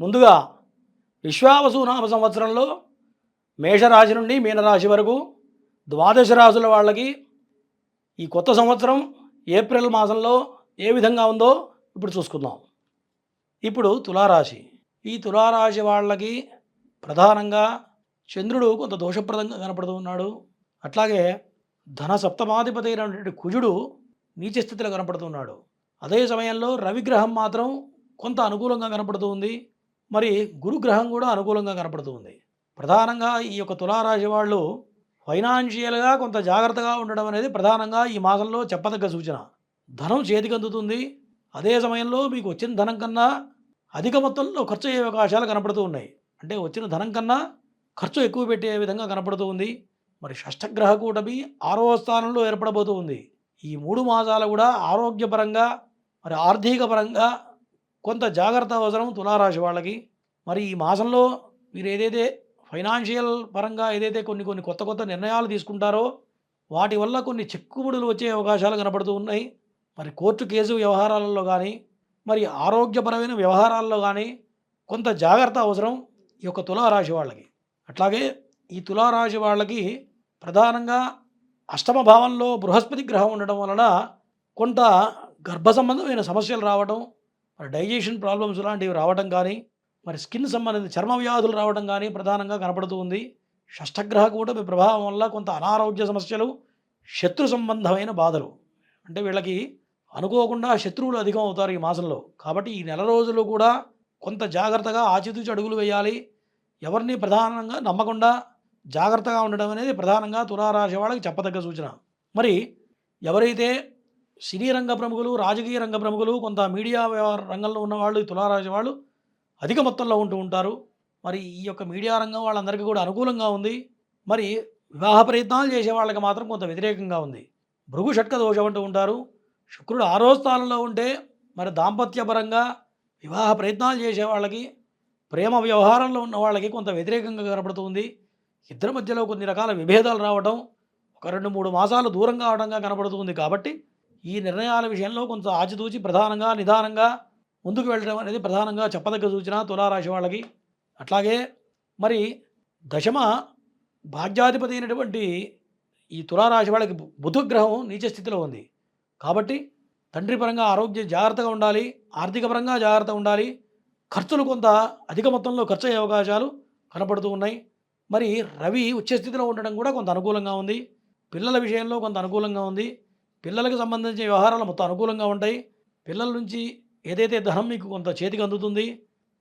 ముందుగా విశ్వావసు నామ సంవత్సరంలో మేషరాశి నుండి మీనరాశి వరకు ద్వాదశ రాశుల వాళ్ళకి ఈ కొత్త సంవత్సరం ఏప్రిల్ మాసంలో ఏ విధంగా ఉందో ఇప్పుడు చూసుకుందాం. ఇప్పుడు తులారాశి. ఈ తులారాశి వాళ్ళకి ప్రధానంగా చంద్రుడు కొంత దోషప్రదంగా కనపడుతూ ఉన్నాడు. అట్లాగే ధన సప్తమాధిపతి అయినటువంటి కుజుడు నీచస్థితిలో కనపడుతున్నాడు అదే సమయంలో రవిగ్రహం మాత్రం కొంత అనుకూలంగా కనపడుతూ ఉంది. మరి గురుగ్రహం కూడా అనుకూలంగా కనపడుతుంది ప్రధానంగా ఈ యొక్క తులారాశి వాళ్ళు ఫైనాన్షియల్గా కొంత జాగ్రత్తగా ఉండడం అనేది ప్రధానంగా ఈ మాసంలో చెప్పదగ్గ సూచన. ధనం చేతికి అందుతుంది. అదే సమయంలో మీకు వచ్చిన ధనం కన్నా అధిక మొత్తంలో ఖర్చు అయ్యే అవకాశాలు కనపడుతూ ఉన్నాయి. అంటే వచ్చిన ధనం కన్నా ఖర్చు ఎక్కువ పెట్టే విధంగా కనపడుతూ ఉంది. మరి షష్టగ్రహ కూటమి ఆరవ స్థానంలో ఏర్పడబోతూ ఉంది. ఈ మూడు మాసాలు కూడా ఆరోగ్యపరంగా మరి ఆర్థిక పరంగా కొంత జాగ్రత్త అవసరం తులారాశి వాళ్ళకి. మరి ఈ మాసంలో మీరు ఏదైతే ఫైనాన్షియల్ పరంగా ఏదైతే కొన్ని కొన్ని కొత్త కొత్త నిర్ణయాలు తీసుకుంటారో వాటి వల్ల కొన్ని చిక్కుముడులు వచ్చే అవకాశాలు కనపడుతూ ఉన్నాయి. మరి కోర్టు కేసు వ్యవహారాలలో కానీ మరి ఆరోగ్యపరమైన వ్యవహారాల్లో కానీ కొంత జాగ్రత్త అవసరం ఈ యొక్క తులారాశి వాళ్ళకి. అట్లాగే ఈ తులారాశి వాళ్ళకి ప్రధానంగా అష్టమ భావంలో బృహస్పతి గ్రహం ఉండడం వలన కొంత గర్భ సంబంధమైన సమస్యలు రావడం మరి డైజెషన్ ప్రాబ్లమ్స్ లాంటివి రావడం కానీ మరి స్కిన్ సంబంధించిన చర్మ వ్యాధులు రావడం కానీ ప్రధానంగా కనపడుతూ ఉంది. షష్టగ్రహ కూటమి ప్రభావం వల్ల కొంత అనారోగ్య సమస్యలు శత్రు సంబంధమైన బాధలు. అంటే వీళ్ళకి అనుకోకుండా శత్రువులు అధికం అవుతారు ఈ మాసంలో. కాబట్టి ఈ నెల రోజులు కూడా కొంత జాగ్రత్తగా ఆచితూచి అడుగులు వేయాలి. ఎవరిని ప్రధానంగా నమ్మకుండా జాగ్రత్తగా ఉండడం అనేది ప్రధానంగా తులారాశి వాళ్ళకి చెప్పదగ్గ సూచన. మరి ఎవరైతే సినీ రంగ ప్రముఖులు రాజకీయ రంగ ప్రముఖులు కొంత మీడియా వ్యవహార రంగంలో ఉన్న వాళ్ళు తులారాశి వాళ్ళు అధిక మొత్తంలో ఉంటూ ఉంటారు. మరి ఈ యొక్క మీడియా రంగం వాళ్ళందరికీ కూడా అనుకూలంగా ఉంది. మరి వివాహ ప్రయత్నాలు చేసే వాళ్ళకి మాత్రం కొంత వ్యతిరేకంగా ఉంది. భృగు షట్క దోషం అంటూ ఉంటారు. శుక్రుడు ఆరో స్థానంలో ఉంటే మరి దాంపత్యపరంగా వివాహ ప్రయత్నాలు చేసే వాళ్ళకి ప్రేమ వ్యవహారంలో ఉన్న వాళ్ళకి కొంత వ్యతిరేకంగా కనపడుతుంది ఇద్దరి మధ్యలో కొన్ని రకాల విభేదాలు రావడం ఒక రెండు మూడు మాసాలు దూరం కావడంగా కనపడుతుంది కాబట్టి ఈ నిర్ణయాల విషయంలో కొంత ఆచితూచి ప్రధానంగా నిదానంగా ముందుకు వెళ్ళడం అనేది ప్రధానంగా చెప్పదగ్గ సూచన తులారాశి వాళ్ళకి. అట్లాగే మరి దశమ భాగ్యాధిపతి అయినటువంటి ఈ తులారాశి వాళ్ళకి బుధగ్రహం నీచ స్థితిలో ఉంది. కాబట్టి తండ్రి పరంగా ఆరోగ్య జాగ్రత్తగా ఉండాలి ఆర్థిక పరంగా జాగ్రత్త ఉండాలి. ఖర్చులు కొంత అధిక మొత్తంలో ఖర్చు అయ్యే అవకాశాలు కనపడుతూ ఉన్నాయి. మరి రవి ఉచ్చస్థితిలో ఉండడం కూడా కొంత అనుకూలంగా ఉంది. పిల్లల విషయంలో కొంత అనుకూలంగా ఉంది. పిల్లలకు సంబంధించిన వ్యవహారాలు మొత్తం అనుకూలంగా ఉంటాయి. పిల్లల నుంచి ఏదైతే ధనం మీకు కొంత చేతికి అందుతుంది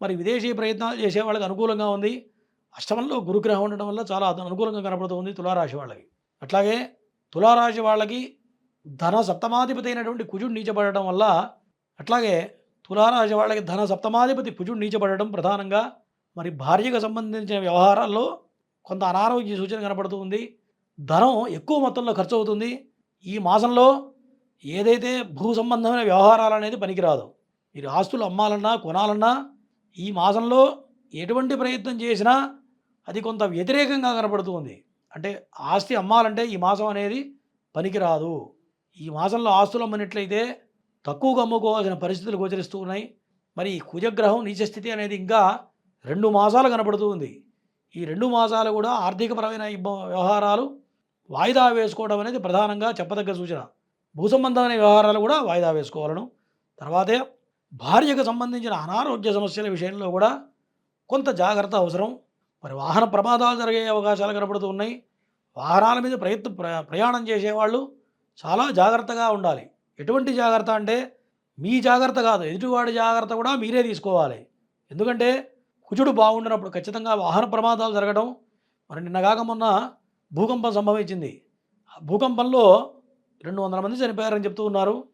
మరి విదేశీ ప్రయత్నాలు చేసే వాళ్ళకి అనుకూలంగా ఉంది. అష్టమంలో గురుగ్రహం ఉండడం వల్ల చాలా అనుకూలంగా కనపడుతుంది తులారాశి వాళ్ళకి. అట్లాగే తులారాశి వాళ్ళకి ధన సప్తమాధిపతి అయినటువంటి కుజుడు నీచబడడం వల్ల అట్లాగే తులారాశి వాళ్ళకి ధన సప్తమాధిపతి కుజుడు నీచబడడం ప్రధానంగా మరి భార్యకు సంబంధించిన వ్యవహారాల్లో కొంత అనారోగ్య సూచన కనబడుతుంది ధనం ఎక్కువ మొత్తంలో ఖర్చు అవుతుంది. ఈ మాసంలో ఏదైతే భూ సంబంధమైన వ్యవహారాలు అనేది పనికిరాదు మీరు ఆస్తులు అమ్మాలన్నా కొనాలన్నా ఈ మాసంలో ఎటువంటి ప్రయత్నం చేసినా అది కొంత వ్యతిరేకంగా కనపడుతుంది. అంటే ఆస్తి అమ్మాలంటే ఈ మాసం అనేది పనికిరాదు. ఈ మాసంలో ఆస్తులు అమ్మినట్లయితే తక్కువగా అమ్ముకోవాల్సిన పరిస్థితులు గోచరిస్తూ ఉన్నాయి. మరి ఈ కుజగ్రహం నీచస్థితి అనేది ఇంకా రెండు మాసాలు కనపడుతూ ఉంది. ఈ రెండు మాసాలు కూడా ఆర్థికపరమైన ఇబ్బ వ్యవహారాలు వాయిదా వేసుకోవడం అనేది ప్రధానంగా చెప్పదగ్గ సూచన. భూ సంబంధమైన వ్యవహారాలు కూడా వాయిదా వేసుకోవాలను. తర్వాతే భార్యకు సంబంధించిన అనారోగ్య సమస్యల విషయంలో కూడా కొంత జాగ్రత్త అవసరం. మరి వాహన ప్రమాదాలు జరిగే అవకాశాలు కనపడుతూ ఉన్నాయి. వాహనాల మీద ప్రయత్న ప్ర ప్రయాణం చేసేవాళ్ళు చాలా జాగ్రత్తగా ఉండాలి. ఎటువంటి జాగ్రత్త అంటే మీ జాగ్రత్త కాదు ఎదుటివాడి జాగ్రత్త కూడా మీరే తీసుకోవాలి. ఎందుకంటే కుజుడు బాగుండినప్పుడు ఖచ్చితంగా వాహన ప్రమాదాలు జరగడం. మరి నిన్నగాక మొన్న భూకంపం సంభవించింది. ఆ భూకంపంలో రెండు వందల మంది చనిపోయారని చెప్తూ ఉన్నారు.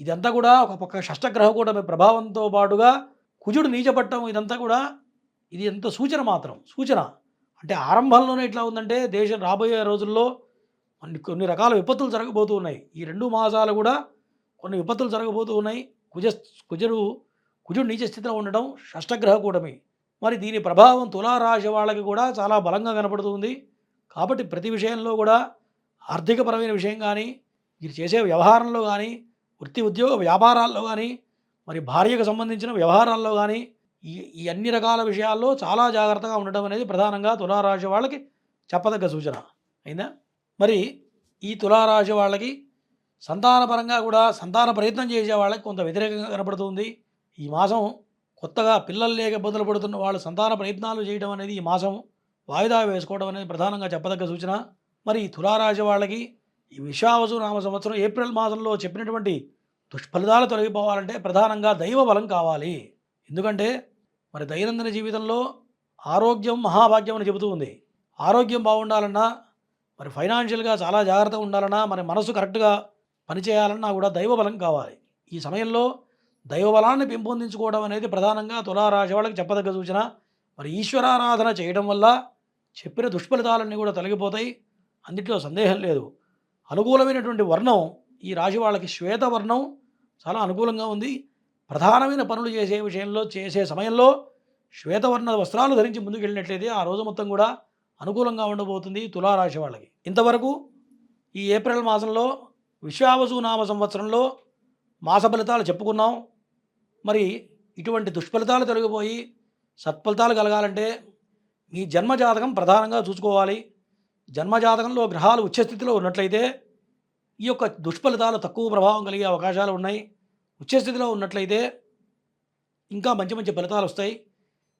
ఇదంతా కూడా ఒక పక్క షష్టగ్రహ కూటమి ప్రభావంతో పాటుగా కుజుడు నీచపట్టం ఇదంతా కూడా ఇది ఎంత సూచన మాత్రం సూచన. అంటే ఆరంభంలోనే ఇట్లా ఉందంటే దేశం రాబోయే రోజుల్లో కొన్ని కొన్ని రకాల విపత్తులు జరగబోతూ ఉన్నాయి. ఈ రెండు మాసాలు కూడా కొన్ని విపత్తులు జరగబోతూ ఉన్నాయి. కుజ కుజుడు కుజుడు నీచ స్థితిలో ఉండడం షష్టగ్రహ కూటమి. మరి దీని ప్రభావం తులారాశి వాళ్ళకి కూడా చాలా బలంగా కనపడుతుంది కాబట్టి ప్రతి విషయంలో కూడా ఆర్థికపరమైన విషయం కానీ మీరు చేసే వ్యవహారంలో కానీ వృత్తి ఉద్యోగ వ్యాపారాల్లో కానీ మరి భార్యకు సంబంధించిన వ్యవహారాల్లో కానీ ఈ ఈ అన్ని రకాల విషయాల్లో చాలా జాగ్రత్తగా ఉండడం అనేది ప్రధానంగా తులారాశి వాళ్ళకి చెప్పదగ్గ సూచన. అయిందా? మరి ఈ తులారాశి వాళ్ళకి సంతానపరంగా కూడా సంతాన ప్రయత్నం చేసే వాళ్ళకి కొంత వ్యతిరేకంగా కనపడుతుంది. ఈ మాసం కొత్తగా పిల్లలు లేక ఇబ్బందులు పడుతున్న వాళ్ళు సంతాన ప్రయత్నాలు చేయడం అనేది ఈ మాసం వాయిదా వేసుకోవడం అనేది ప్రధానంగా చెప్పదగ్గ సూచన. మరి ఈ తులారాశి వాళ్ళకి ఈ విషావసు నామ సంవత్సరం ఏప్రిల్ మాసంలో చెప్పినటువంటి దుష్ఫలితాలు తొలగిపోవాలంటే ప్రధానంగా దైవ బలం కావాలి. ఎందుకంటే మరి దైనందిన జీవితంలో ఆరోగ్యం మహాభాగ్యం అని చెబుతూ ఉంది. ఆరోగ్యం బాగుండాలన్నా మరి ఫైనాన్షియల్గా చాలా జాగ్రత్తగా ఉండాలన్నా మరి మనసు కరెక్ట్గా పనిచేయాలన్నా కూడా దైవ బలం కావాలి. ఈ సమయంలో దైవ బలాన్ని పెంపొందించుకోవడం అనేది ప్రధానంగా తులారాశి వాళ్ళకి చెప్పదగ్గ సూచన. మరి ఈశ్వరారాధన చేయడం వల్ల చెప్పిన దుష్ఫలితాలన్నీ కూడా తొలగిపోతాయి. అందుట్లో సందేహం లేదు. అనుకూలమైనటువంటి వర్ణం ఈ రాశి వాళ్ళకి శ్వేత వర్ణం చాలా అనుకూలంగా ఉంది. ప్రధానమైన పనులు చేసే విషయంలో చేసే సమయంలో శ్వేతవర్ణ వస్త్రాలు ధరించి ముందుకెళ్ళినట్లయితే ఆ రోజు మొత్తం కూడా అనుకూలంగా ఉండబోతుంది తులారాశి వాళ్ళకి. ఇంతవరకు ఈ ఏప్రిల్ మాసంలో విశ్వావసు నామ సంవత్సరంలో మాస ఫలితాలు చెప్పుకున్నాం. మరి ఇటువంటి దుష్ఫలితాలు తొలగిపోయి సత్ఫలితాలు కలగాలంటే మీ జన్మజాతకం ప్రధానంగా చూసుకోవాలి. జన్మజాతకంలో గ్రహాలు ఉచ్చస్థితిలో ఉన్నట్లయితే ఈ యొక్క దుష్ఫలితాలు తక్కువ ప్రభావం కలిగే అవకాశాలు ఉన్నాయి. ఉచ్చస్థితిలో ఉన్నట్లయితే ఇంకా మంచి మంచి ఫలితాలు వస్తాయి.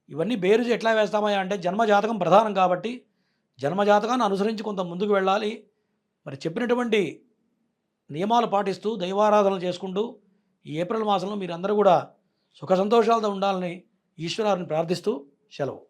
ఇవన్నీ బేరుజు ఎట్లా వేస్తామయ్యా అంటే జన్మజాతకం ప్రధానం కాబట్టి జన్మజాతకాన్ని అనుసరించి కొంత ముందుకు వెళ్ళాలి. మరి చెప్పినటువంటి నియమాలు పాటిస్తూ దైవారాధనలు చేసుకుంటూ ఈ ఏప్రిల్ మాసంలో మీరందరూ కూడా సుఖ సంతోషాలతో ఉండాలని ఈశ్వరాన్ని ప్రార్థిస్తూ సెలవు.